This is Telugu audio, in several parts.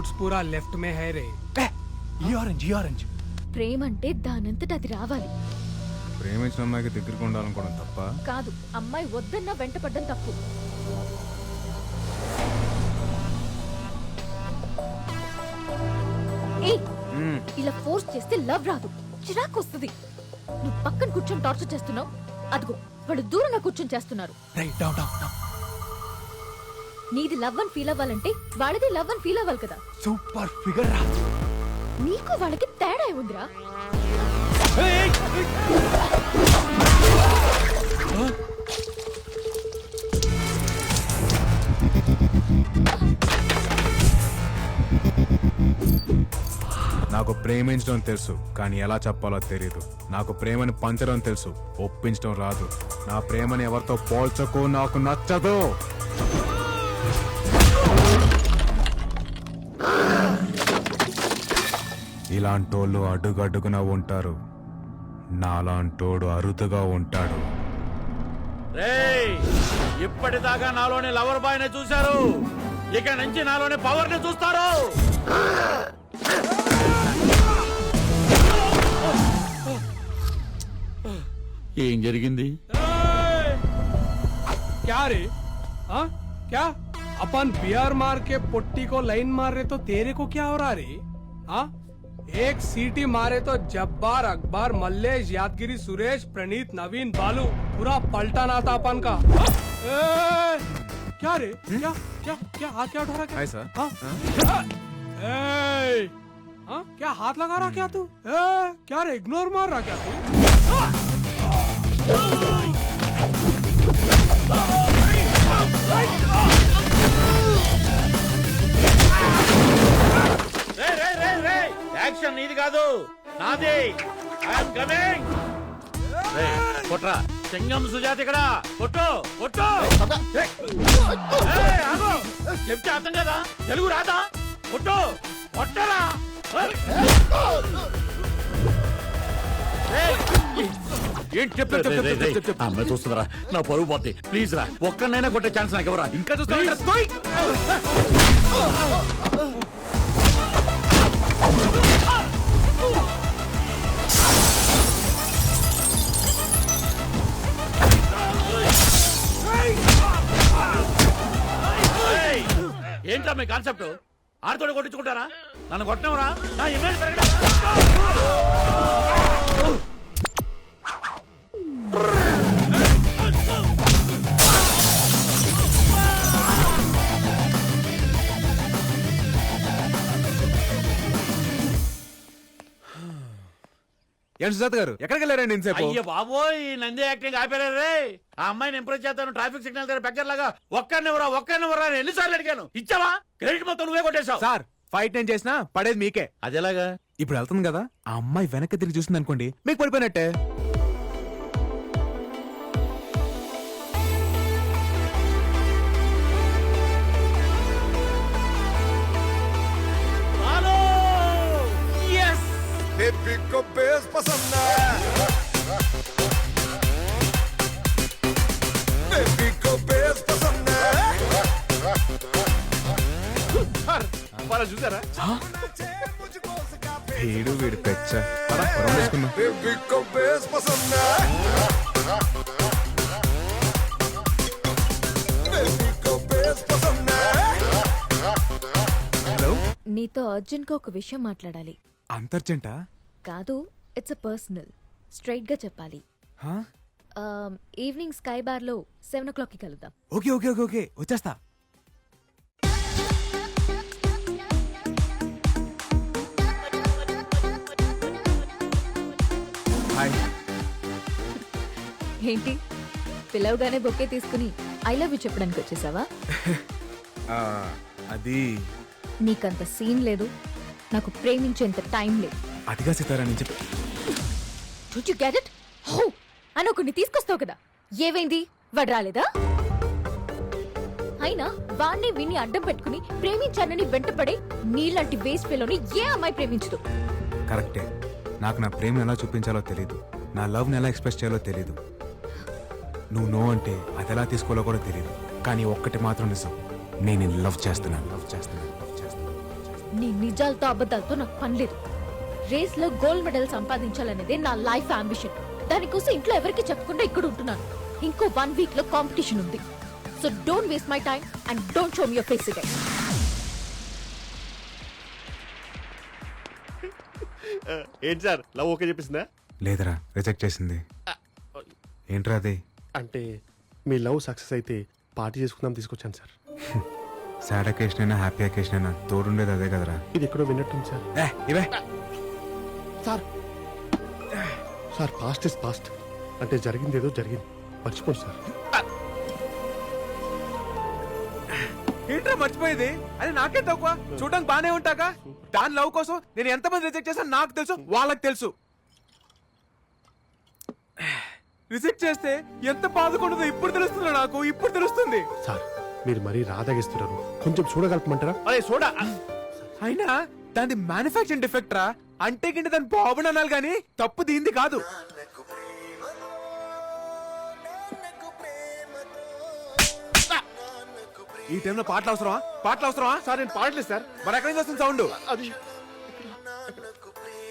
ఫ్రూట్స్ పూరా లెఫ్ట్ మే హై రే. ఈ ఆరెంజ్ ఈ ఆరెంజ్. ప్రేమ అంటే దానంతట అది రావాలి. ప్రేమించిన అమ్మాయికి దగ్గరకు ఉండాలనుకోవడం తప్ప? కాదు అమ్మాయి వద్దన్నా వెంటపడ్డం తప్పు. ఇలా ఫోర్స్ చేస్తే లవ్ రాదు. చిరాకు వస్తుంది. నువ్వు పక్కన కూర్చొని టార్చర్ చేస్తున్నావు? అదిగో వాళ్ళు దూరంగా కూర్చొని చేస్తున్నారు. Right down down down. నీది లవ్ అని ఫీల్ అవ్వాలంటే వాళ్ళది లవ్ అని ఫీల్ అవ్వాలి కదా. సూపర్ ఫిగర్ రా. నీకు వాళ్ళకి తేడా ఏముందిరా? నాకు ప్రేమించడం తెలుసు కానీ ఎలా చెప్పాలో తెలియదు నాకు ప్రేమని పంచడం తెలుసు ఒప్పించడం రాదు. నా ప్రేమని ఎవరితో పోల్చకు నాకు నచ్చదు. ఇలాంటోళ్ళు అడుగడుగున ఉంటారు నాలాంటోడు అరుదుగా ఉంటాడు రేయ్ ఇప్పటిదాకా నాలోని లవర్ బాయ్ ని చూశారు ఇక నుంచి నాలోని పవర్ ని చూస్తారు ఏం జరిగింది क्या रे हाँ क्या अपन बियर मार के पुट्टी को लाइन मार रहे तो तेरे को क्या हो रहा रे हाँ एक सीटी मारे तो जब्बार अकबर मल्लेश यादगिरी सुरेश प्रणीत नवीन बालू पूरा पलटाना था अपन का हाँ? ए, क्या रे क्या क्या क्या हाथ क्या उठा रहा क्या हाय सर हाँ? हाँ? क्या हाथ लगा रहा क्या तू ए, क्या रे इग्नोर मार रहा क्या तू నాది. ఐఎమ్ కమింగ్ కొట్రా. సింగం సుజాత ఇక్కడ. కొట్టు కొట్టు. ఏయ్, ఆగు. చెప్తే అర్థం కదా? తెలుగు రాదా? కొట్టు. కొట్టరా. ఏంటి అమ్మాయి చూస్తుందిరా నా పరువు పోతే. ప్లీజ్ రా. ఒక్కనైనా కొట్టే ఛాన్స్ నాకు ఎవరా ఇంకా చూస్తా మీ కాన్సెప్ట్ ఆడతోటి కొట్టించుకుంటారా? నన్ను కొట్టినవరా? నా ఇమేజ్ పెరగడం. సుజాత గారు. ఎక్కడికి వెళ్ళారండి ఇంతసేపు? అయ్య బాబోయ్ నంది యాక్టింగ్ ఆపేరారు రే? ఆ అమ్మాయిని ఇంప్రెస్ చేస్తాను ట్రాఫిక్ సిగ్నల్ దగ్గర బెగ్గర లాగా ఒక్కరినివరా ఒక్కరినివరా అని ఎన్నిసార్లు అడిగాను. ఇచ్చావా? క్రెడిట్ మొత్తం నువ్వే కొట్టేశావు. సార్ ఫైట్ నేను చేసినా పడేది మీకే. అదేలాగా? ఇప్పుడు వెళ్తుంది కదా ఆ అమ్మాయి వెనక్కి తిరిగి చూసింది అనుకోండి మీకు పడిపోయినట్టే. despasanda చూసారా వీడు వీడు పెచ్చ నీతో అర్జున్ ఒక విషయం మాట్లాడాలి. అంతర్జంట కాదు ఇట్స్ అ పర్సనల్ స్ట్రైట్గా చెప్పాలి? ఈవినింగ్ స్కై బార్లో సెవెన్ ఓ క్లాక్కి కలుద్దాం. ఓకే ఓకే ఓకే ఓకే వచ్చేస్తా. హాయ్ ఏంటి? పిలవగానే బొక్కే తీసుకుని ఐ లవ్ యూ చెప్పడానికి వచ్చేసావా? అది. నీకంత సీన్ లేదు. నాకు ప్రేమించేంత టైం లేదు. అదిగా సితారా నేను చెప్పి డోంట్ యు గెట్ ఇట్ హో అని ఒకరిని తీసుకొస్తావు కదా. ఏవైంది వాడు రాలేదా? అయినా వాణ్ణి విని అడ్డం పెట్టుకుని ప్రేమించానని వెంటపడే నీలాంటి వేస్ట్ ఫెలోని ఏ అమ్మాయి ప్రేమించదు? కరెక్టే. నాకు నా ప్రేమను ఎలా చూపించాలో తెలియదు నా లవ్ని ఎలా ఎక్స్ప్రెస్ చేయాలో తెలియదు నువ్వు నో అంటే అది ఎలా తీసుకోవాలో కూడా తెలియదు కానీ ఒక్కటి మాత్రం నిజం. నేను లవ్ చేస్తున్నాను. లవ్ చేస్తున్నాను. లవ్ చేస్తున్నాను. నీ నిజాలతో అబద్ధాలతో నాకు పని లేదు. రేస్లో గోల్డ్ మెడల్ సంపాదించాలనేదే నా లైఫ్ అంబిషన్ దానికోసం ఇంట్లో ఎవరికి చెప్పకుండా ఇక్కడ ఉంటున్నాను. ఇంకో వన్ వీక్లో కాంపిటీషన్ ఉంది. So don't waste my time and don't show me your face it ఏంటి సార్? Love okay చెప్పేసిందా? లేదురా రిజెక్ట్ చేసింది. ఏంట్రా అది? అంటే మీ లవ్ సక్సెస్ అయితే పార్టీ చేసుకుందాం తీసుకొచ్చాను సార్. సాడ్ అకేషన్ అయినా హ్యాపీ అకేషన్ అయినా తోడుండేది అదే కదరా. ఇది ఎక్కడో విన్నట్టుంది సార్. ఏ ఇవే. Sir. Sir past is past అంటే జరిగింది ఏదో జరిగింది. మర్చిపోండి సార్. ఏంట్రా మర్చిపోయేది? అది నాకే తక్కువ? చూడడానికి బానే ఉంటాగా? దాని లవ్ కోసం నేను ఎంతమంది రిజెక్ట్ చేశాను నాకు తెలుసు వాళ్ళకి తెలుసు. రిజెక్ట్ చేస్తే ఎంత బాధకుంటుందో ఇప్పుడు తెలుస్తుంది నాకు ఇప్పుడు తెలుస్తుంది. సార్ మీరు మరీ రాదాగిస్తున్నారు. కొంచెం చూడగలపమంటారా? అరే చూడ అయినా దాని మ్యానుఫాక్చరింగ్ డిఫెక్ట్ రా? అంటే గింటే దాని బాబుని అనాలి కానీ తప్పు దీంది కాదు. ఈ టైంలో పాటలు అవసరమా? పాటలు అవసరమా? సార్ నేను పాడలేదు సార్. మరి ఎక్కడి నుంచి వస్తుంది సౌండ్? అది.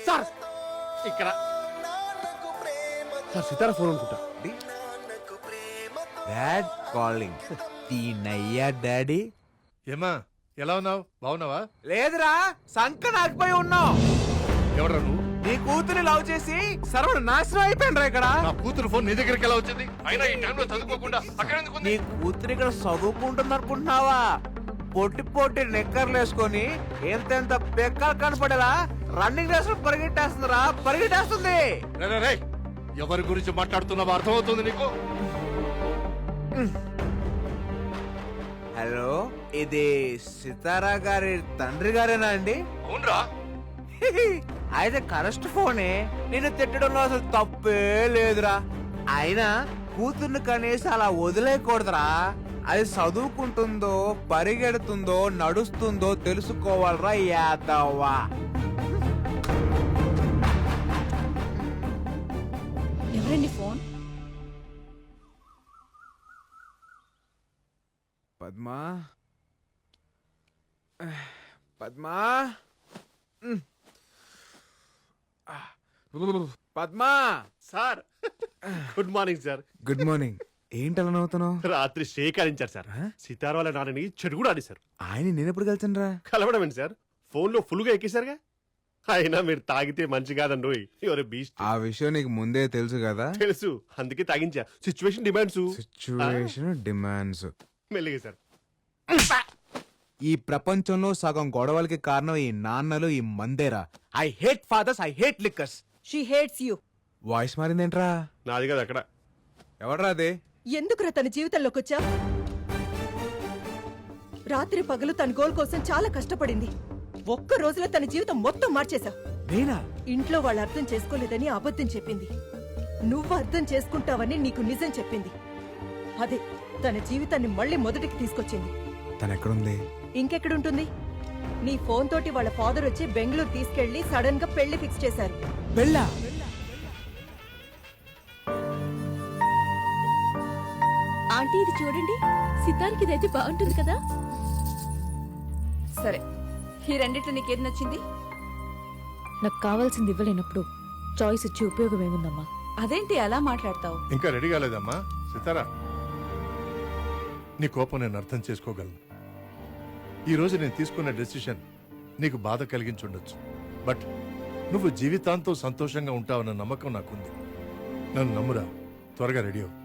సార్! ఇక్కడ. సార్ సితారా ఫోన్ అనుకుంటా. డాడ్ కాలింగ్ తీనయ్యా డాడీ. ఏమా ఎలా ఉన్నావు? బాగున్నావా? లేదురా సంక నాకుపోయి ఉన్నావు. నువ్వు? నీ కూతురి లవ్ చేసి సర్వడు నాశనం అయిపోయినరా ఇక్కడ. నా కూతురు ఫోన్ నీ దగ్గరికి ఎలా వచ్చింది? అయినా ఈ టైంలో చదువుకోకుండా అక్కడ ఎందుకు ఉంది? నీ కూతురు ఇక్కడ చదువుకుంటుంది అనుకుంటున్నావా? పొట్టి పొట్టి నెక్కర్లు వేసుకొని ఎంతెంత బెక్కలు కనపడేలా రన్నింగ్ రేస్ పరిగెట్టేస్తుందిరా పరిగెట్టేస్తుంది. రే, రే, రే. ఎవరి గురించి మాట్లాడుతున్నావో అర్థమవుతుంది నీకు? హలో ఇది సితారా గారి తండ్రి గారేనా అండి? అవునరా. అయితే కరెస్ట్ ఫోనే? నేను తిట్టడంలో అసలు తప్పే లేదురా. అయినా కూతుర్ని కనీసం అలా వదిలేయకూడదురా. అది చదువుకుంటుందో పరిగెడుతుందో నడుస్తుందో తెలుసుకోవాలరా యాదవ్వా. ఎవరండి phone? Padma? Padma. Padma! Sir! Good morning sir. Good morning. ఏంటి అలా నవ్వుతున్నావు? రాత్రి శేఖరించారు సార్. సితారా వాళ్ళ నాన్నని చెడు కూడా ఆడేశారు. ఆయన నేను ఎప్పుడు కలిసాను రా కలవడం ఏంటి సార్? ఫోన్లో ఫుల్గా ఎక్కేశారుగా? అయినా మీరు తాగితే మంచి కాదండి ఎవరు బీస్ట్. ఆ విషయం నీకు ముందే తెలుసు కదా? తెలుసు. అందుకే తాగించా. సిచ్యువేషన్ డిమాండ్స్ సిచ్యువేషన్ డిమాండ్స్ మెల్లిగా సార్. ఈ ప్రపంచంలో సగం గొడవలకి కారణం ఈ నాన్నలు ఈ మందేరా. I hate fathers I hate liquors she hates you voice మారిందేంట్రా? నాది కదా అక్కడ. ఎవడ్రా అది? ఎందుకురా తన జీవితంలోకి వచ్చా రాత్రి పగలు తన గోల్ కోసం చాలా కష్టపడింది. ఒక్క రోజులో తన జీవితం మొత్తం మార్చేశావు నేనా? ఇంట్లో వాళ్ళు అర్థం చేసుకోలేదని అబద్ధం చెప్పింది. నువ్వు అర్థం చేసుకుంటావని నీకు నిజం చెప్పింది. అదే తన జీవితాన్ని మళ్ళీ మొదటికి తీసుకొచ్చింది. తను ఎక్కడుంది ఇంకెక్కడుంటుంది? నీ ఫోన్ తోటి వాళ్ళ ఫాదర్ వచ్చి బెంగళూరు తీసుకెళ్ళి సడన్గా పెళ్ళి ఫిక్స్ చేశారు. వెళ్ళా ఆంటీ ఇది చూడండి. సితార్కి ఇదైతే బాగుంటుంది కదా? సరే ఈ రెండిట్లో నీకేది నచ్చింది? నాకు కావాల్సింది ఇవ్వలేనప్పుడు చాయిస్ ఇచ్చి ఉపయోగం ఏముందమ్మా? అదేంటి అలా మాట్లాడతావు? ఇంకా రెడీ కాలేదమ్మా సితారా? నీ కోపం నేను అర్థం చేసుకోగలను. ఈ రోజు నేను తీసుకున్న డెసిషన్ నీకు బాధ కలిగించుండొచ్చు. బట్ నువ్వు జీవితాంతం సంతోషంగా ఉంటావన్న నమ్మకం నాకుంది. నన్ను నమ్మురా. త్వరగా రెడీ అవు